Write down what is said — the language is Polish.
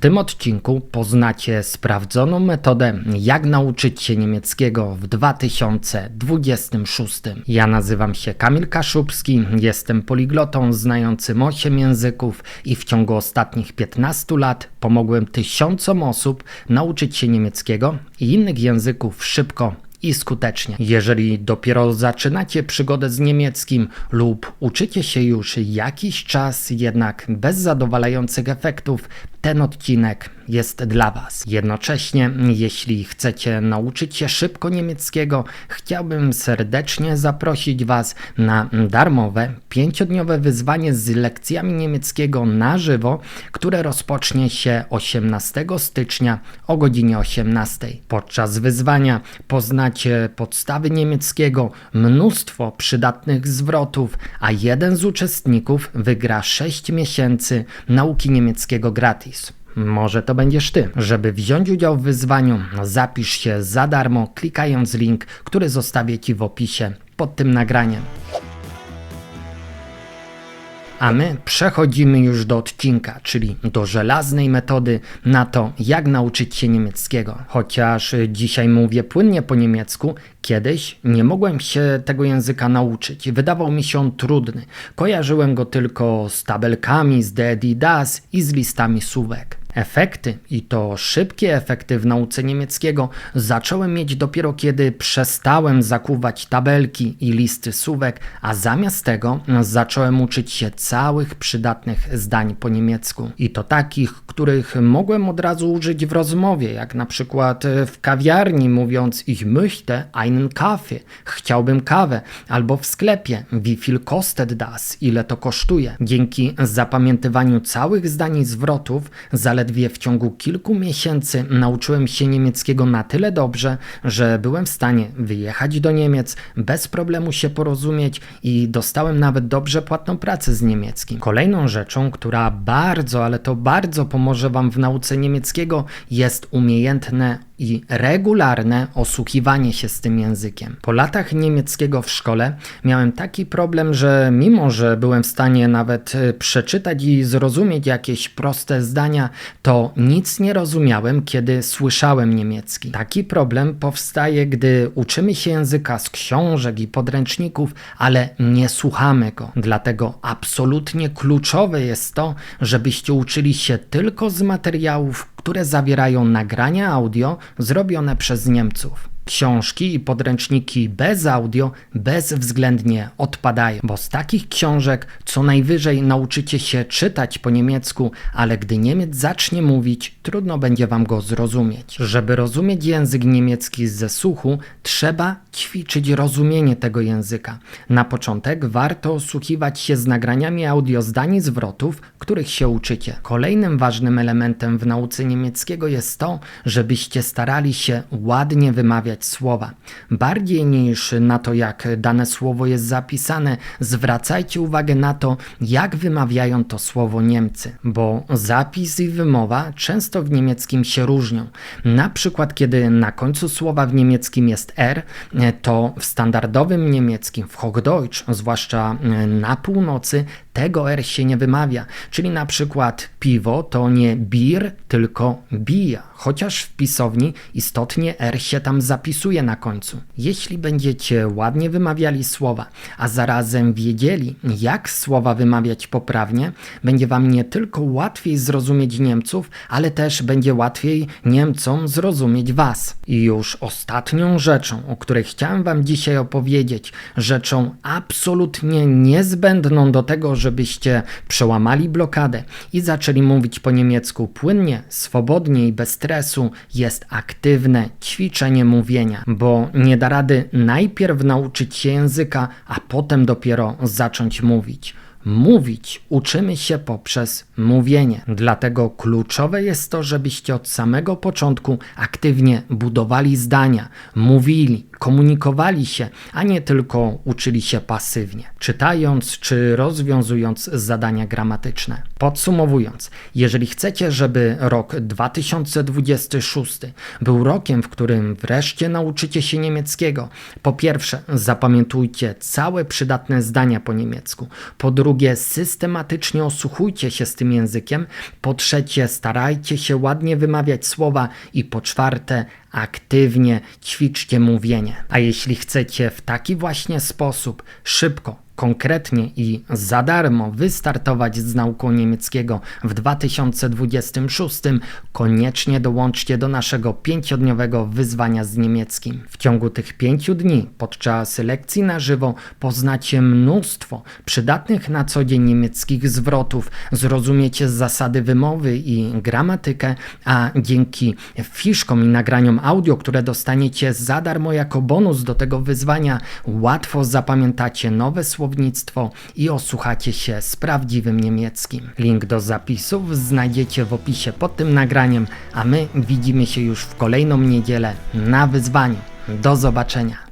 tym odcinku poznacie sprawdzoną metodę, jak nauczyć się niemieckiego w 2026. Ja nazywam się Kamil Kaszubski, jestem poliglotą znającym 8 języków i w ciągu ostatnich 15 lat pomogłem tysiącom osób nauczyć się niemieckiego i innych języków szybko i skutecznie. Jeżeli dopiero zaczynacie przygodę z niemieckim lub uczycie się już jakiś czas, jednak bez zadowalających efektów, ten odcinek jest dla Was. Jednocześnie, jeśli chcecie nauczyć się szybko niemieckiego, chciałbym serdecznie zaprosić Was na darmowe, pięciodniowe wyzwanie z lekcjami niemieckiego na żywo, które rozpocznie się 18 stycznia o godzinie 18. Podczas wyzwania poznacie podstawy niemieckiego, mnóstwo przydatnych zwrotów, a jeden z uczestników wygra 6 miesięcy nauki niemieckiego gratis. Może to będziesz ty. Żeby wziąć udział w wyzwaniu, zapisz się za darmo, klikając link, który zostawię ci w opisie pod tym nagraniem. A my przechodzimy już do odcinka, czyli do żelaznej metody na to, jak nauczyć się niemieckiego. Chociaż dzisiaj mówię płynnie po niemiecku, kiedyś nie mogłem się tego języka nauczyć. Wydawał mi się on trudny. Kojarzyłem go tylko z tabelkami, z de, die, das i z listami słówek. Efekty, i to szybkie efekty w nauce niemieckiego, zacząłem mieć dopiero kiedy przestałem zakuwać tabelki i listy słówek, a zamiast tego zacząłem uczyć się całych przydatnych zdań po niemiecku. I to takich, których mogłem od razu użyć w rozmowie, jak na przykład w kawiarni mówiąc ich möchte einen Kaffee, chciałbym kawę, albo w sklepie wie viel kostet das, ile to kosztuje. Dzięki zapamiętywaniu całych zdań i zwrotów zaledwie zaledwie w ciągu kilku miesięcy nauczyłem się niemieckiego na tyle dobrze, że byłem w stanie wyjechać do Niemiec, bez problemu się porozumieć i dostałem nawet dobrze płatną pracę z niemieckim. Kolejną rzeczą, która bardzo, ale to bardzo pomoże Wam w nauce niemieckiego, jest umiejętne i regularne osłuchiwanie się z tym językiem. Po latach niemieckiego w szkole miałem taki problem, że mimo, że byłem w stanie nawet e, przeczytać i zrozumieć jakieś proste zdania, to nic nie rozumiałem, kiedy słyszałem niemiecki. Taki problem powstaje, gdy uczymy się języka z książek i podręczników, ale nie słuchamy go. Dlatego absolutnie kluczowe jest to, żebyście uczyli się tylko z materiałów, które zawierają nagrania audio zrobione przez Niemców. Książki i podręczniki bez audio bezwzględnie odpadają, bo z takich książek co najwyżej nauczycie się czytać po niemiecku, ale gdy Niemiec zacznie mówić, trudno będzie wam go zrozumieć. Żeby rozumieć język niemiecki ze słuchu, trzeba ćwiczyć rozumienie tego języka. Na początek warto osłuchiwać się z nagraniami audio zdań zwrotów, których się uczycie. Kolejnym ważnym elementem w nauce niemieckiego jest to, żebyście starali się ładnie wymawiać słowa. Bardziej niż na to, jak dane słowo jest zapisane, zwracajcie uwagę na to, jak wymawiają to słowo Niemcy, bo zapis i wymowa często w niemieckim się różnią. Na przykład, kiedy na końcu słowa w niemieckim jest R, to w standardowym niemieckim, w Hochdeutsch, zwłaszcza na północy, tego R się nie wymawia. Czyli na przykład piwo to nie bir, tylko bija, chociaż w pisowni istotnie R się tam zapisuje na końcu. Jeśli będziecie ładnie wymawiali słowa, a zarazem wiedzieli, jak słowa wymawiać poprawnie, będzie Wam nie tylko łatwiej zrozumieć Niemców, ale też będzie łatwiej Niemcom zrozumieć Was. I już ostatnią rzeczą, o której chciałem Wam dzisiaj opowiedzieć, rzeczą absolutnie niezbędną do tego, żebyście przełamali blokadę i zaczęli mówić po niemiecku płynnie, swobodnie i bez stresu, jest aktywne ćwiczenie mówienia, bo nie da rady najpierw nauczyć się języka, a potem dopiero zacząć mówić. Mówić uczymy się poprzez mówienie. Dlatego kluczowe jest to, żebyście od samego początku aktywnie budowali zdania, mówili, komunikowali się, a nie tylko uczyli się pasywnie, czytając czy rozwiązując zadania gramatyczne. Podsumowując, jeżeli chcecie, żeby rok 2026 był rokiem, w którym wreszcie nauczycie się niemieckiego, po pierwsze zapamiętujcie całe przydatne zdania po niemiecku, po drugie drugie, systematycznie osłuchujcie się z tym językiem. Po trzecie, starajcie się ładnie wymawiać słowa. I po czwarte, aktywnie ćwiczcie mówienie. A jeśli chcecie w taki właśnie sposób szybko, konkretnie i za darmo wystartować z nauką niemieckiego w 2026, koniecznie dołączcie do naszego pięciodniowego wyzwania z niemieckim. W ciągu tych pięciu dni podczas lekcji na żywo poznacie mnóstwo przydatnych na co dzień niemieckich zwrotów, zrozumiecie zasady wymowy i gramatykę, a dzięki fiszkom i nagraniom audio, które dostaniecie za darmo jako bonus do tego wyzwania, łatwo zapamiętacie nowe słownictwo i osłuchacie się z prawdziwym niemieckim. Link do zapisów znajdziecie w opisie pod tym nagraniem, a my widzimy się już w kolejną niedzielę na wyzwaniu. Do zobaczenia.